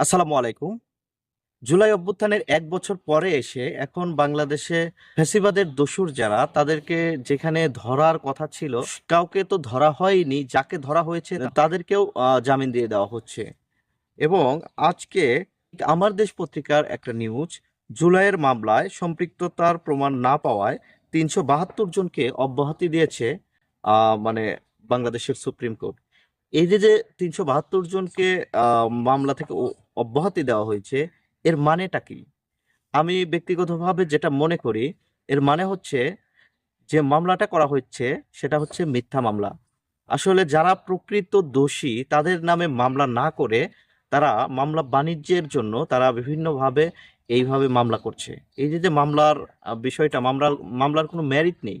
আসসালামু আলাইকুম। জুলাই অভ্যুত্থানের এক বছর পরে এসে এখন বাংলাদেশে ফ্যাসিবাদের দোসর যারা তাদেরকে যেখানে ধরার কথা ছিল কাউকে তো ধরা হয়নি যাকে ধরা হয়েছে তাদেরকেও আহ, জামিন দিয়ে দেওয়া হচ্ছে। এবং আজকে আমার দেশ পত্রিকার একটা নিউজ জুলাইয়ের মামলায় সম্পৃক্ততার প্রমাণ না পাওয়ায় তিনশো বাহাত্তর জনকে অব্যাহতি দিয়েছে আহ, মানে বাংলাদেশের সুপ্রিম কোর্ট। এই যে যে তিনশো বাহাত্তর জনকে মামলা থেকে অব্যাহতি দেওয়া হয়েছে, এর মানেটা কি? আমি ব্যক্তিগতভাবে যেটা মনে করি, এর মানে হচ্ছে যে মামলাটা করা হচ্ছে, সেটা হচ্ছে মিথ্যা মামলা। আসলে যারা প্রকৃত দোষী, তাদের নামে মামলা না করে, তারা মামলা বাণিজ্যের জন্য, তারা বিভিন্নভাবে এইভাবে মামলা করছে। এই যে যে মামলার বিষয়টা, মামলার মামলার কোনো মেরিট নেই।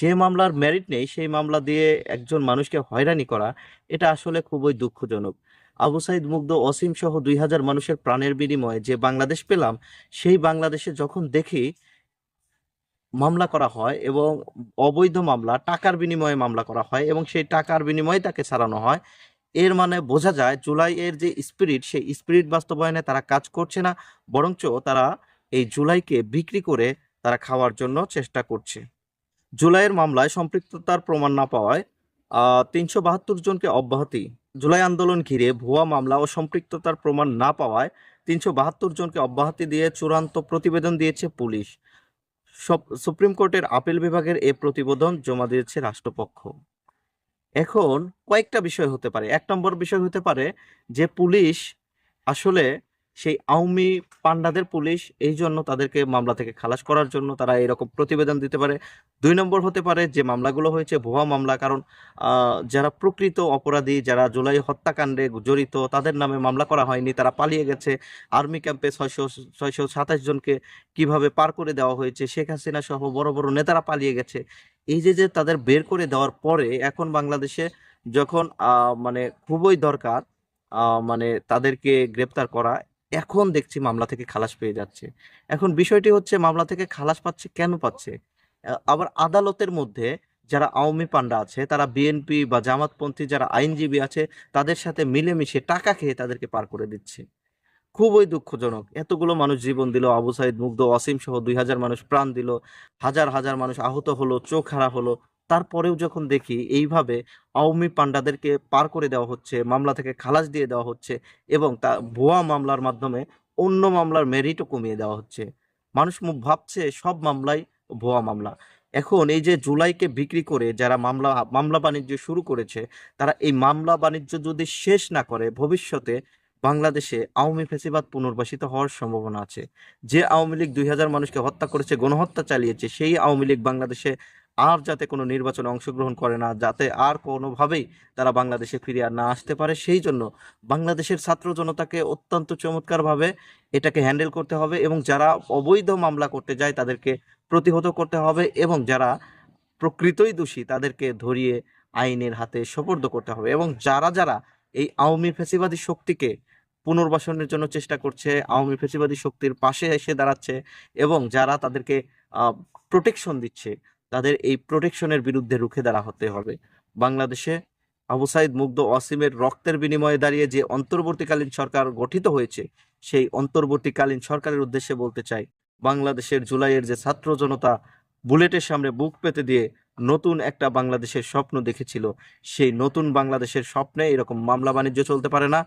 যে মামলার মেরিট নেই, সেই মামলা দিয়ে একজন মানুষকে হয়রানি করা, এটা আসলে খুবই দুঃখজনক। আবু সাইদ মুগ্ধ অসীম সহ দুই হাজার মানুষের প্রাণের বিনিময়ে যে বাংলাদেশ পেলাম, সেই বাংলাদেশে যখন দেখি মামলা করা হয় এবং অবৈধ মামলা, টাকার বিনিময়ে মামলা করা হয় এবং সেই টাকার বিনিময়ে তাকে ছাড়ানো হয়, এর মানে বোঝা যায় জুলাই এর যে স্পিরিট সেই স্পিরিট বাস্তবায়নে তারা কাজ করছে না, বরঞ্চ তারা এই জুলাইকে বিক্রি করে তারা খাওয়ার জন্য চেষ্টা করছে। জুলাইয়ের মামলায় সম্পৃক্ততার প্রমাণ না পাওয়ায় তিনশো বাহাত্তর জনকে অব্যাহতি। জুলাই আন্দোলন ঘিরে ভুয়া মামলা ও সম্পৃক্ততার প্রমাণ না পাওয়ায় তিনশো বাহাত্তর জনকে অব্যাহতি দিয়ে চূড়ান্ত প্রতিবেদন দিয়েছে পুলিশ। সুপ্রিম কোর্টের আপিল বিভাগের এ প্রতিবেদন জমা দিয়েছে রাষ্ট্রপক্ষ। এখন কয়েকটা বিষয় হতে পারে। এক নম্বর বিষয় হতে পারে যে পুলিশ আসলে সেই আওয়ামী পান্ডাদের পুলিশ এই জন্য তাদেরকে মামলা থেকে খালাস করার জন্য তারা এরকম প্রতিবেদন দিতে পারে। দুই নম্বর হতে পারে যে মামলাগুলো হয়েছে ভুয়া মামলা, কারণ যারা প্রকৃত অপরাধী, যারা জুলাই হত্যাকাণ্ডে জড়িত, তাদের নামে মামলা করা হয়নি, তারা পালিয়ে গেছে। আর্মি ক্যাম্পে ছয়শো ছয়শো সাতাশ জনকে কীভাবে পার করে দেওয়া হয়েছে, শেখ হাসিনা সহ বড় বড় নেতারা পালিয়ে গেছে। এই যে যে তাদের বের করে দেওয়ার পরে এখন বাংলাদেশে যখন মানে খুবই দরকার মানে তাদেরকে গ্রেপ্তার করা এখন দেখছি মামলা থেকে খালাস পেয়ে যাচ্ছে। এখন বিষয়টি হচ্ছে মামলা থেকে খালাস পাচ্ছে, কেন পাচ্ছে? আবার আদালতের মধ্যে যারা আওয়ামী পান্ডা আছে, তারা বিএনপি বা জামাতপন্থী যারা আইনজীবী আছে, তাদের সাথে মিলেমিশে টাকা খেয়ে তাদেরকে পার করে দিচ্ছে। খুবই দুঃখজনক। এতগুলো মানুষ জীবন দিল, আবু সাইদ মুগ্ধ, অসীম সহ দুই হাজার মানুষ প্রাণ দিল, হাজার হাজার মানুষ আহত হলো, চোখ হারা হলো। তারপরেও যখন দেখি এইভাবে আওয়ামী পান্ডাদেরকে পার করে দেওয়া হচ্ছে, মামলা থেকে খালাস দিয়ে দেওয়া হচ্ছে এবং তা ভুয়া মামলার মাধ্যমে অন্য মামলার মেরিটও কমিয়ে দেওয়া হচ্ছে। মানুষ ভাবছে সব মামলাই ভুয়া মামলা। এখন এই যে জুলাইকে বিক্রি করে যারা মামলা মামলা বাণিজ্য শুরু করেছে, তারা এই মামলা বাণিজ্য যদি শেষ না করে, ভবিষ্যতে বাংলাদেশে আওয়ামী ফেসিবাদ পুনর্বাসিত হওয়ার সম্ভাবনা আছে। যে আওয়ামী লীগ দুই হাজার মানুষকে হত্যা করেছে, গণহত্যা চালিয়েছে, সেই আওয়ামী লীগ বাংলাদেশে আর যাতে কোনো নির্বাচনে অংশগ্রহণ করে না, যাতে আর কোনোভাবেই তারা বাংলাদেশে ফিরে আর না আসতে পারে, সেই জন্য বাংলাদেশের ছাত্র জনতাকে অত্যন্ত চমৎকারভাবে এটাকে হ্যান্ডেল করতে হবে এবং যারা অবৈধ মামলা করতে যায় তাদেরকে প্রতিহত করতে হবে এবং যারা প্রকৃতই দোষী তাদেরকে ধরিয়ে আইনের হাতে সোপর্দ করতে হবে এবং যারা যারা এই আওয়ামী ফ্যাসিবাদী শক্তিকে পুনর্বাসনের জন্য চেষ্টা করছে, আওয়ামী ফ্যাসিবাদী শক্তির পাশে এসে দাঁড়াচ্ছে এবং যারা তাদেরকে প্রোটেকশন দিচ্ছে তাদের এই প্রোটেকশনের বিরুদ্ধে রুখে দাঁড়া হতে হবে। বাংলাদেশে আবু সাইদ মুগ্ধ অসীমের রক্তের বিনিময়ে দাঁড়িয়ে যে অন্তর্বর্তীকালীন সরকার গঠিত হয়েছে, সেই অন্তর্বর্তীকালীন সরকারের উদ্দেশ্যে বলতে চাই, বাংলাদেশের জুলাইয়ের যে ছাত্র জনতা বুলেটের সামনে বুক পেতে দিয়ে নতুন একটা বাংলাদেশের স্বপ্ন দেখেছিল, সেই নতুন বাংলাদেশের স্বপ্নে এরকম মামলা বাণিজ্য চলতে পারে না।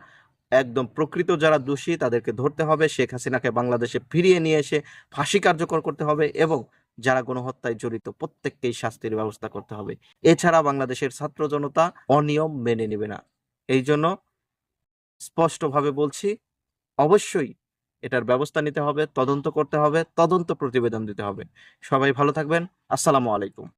একদম প্রকৃত যারা দোষী তাদেরকে ধরতে হবে, শেখ হাসিনাকে বাংলাদেশে ফিরিয়ে নিয়ে এসে ফাঁসি কার্যকর করতে হবে এবং যারা গণহত্যায় জড়িত, প্রত্যেককেই শাস্তির ব্যবস্থা করতে হবে। এছাড়া বাংলাদেশের ছাত্র জনতা অনিয়ম মেনে নেবে না। এই জন্য স্পষ্টভাবে বলছি, অবশ্যই এটার ব্যবস্থা নিতে হবে, তদন্ত করতে হবে, তদন্ত প্রতিবেদন দিতে হবে। সবাই ভালো থাকবেন। আসসালামু আলাইকুম।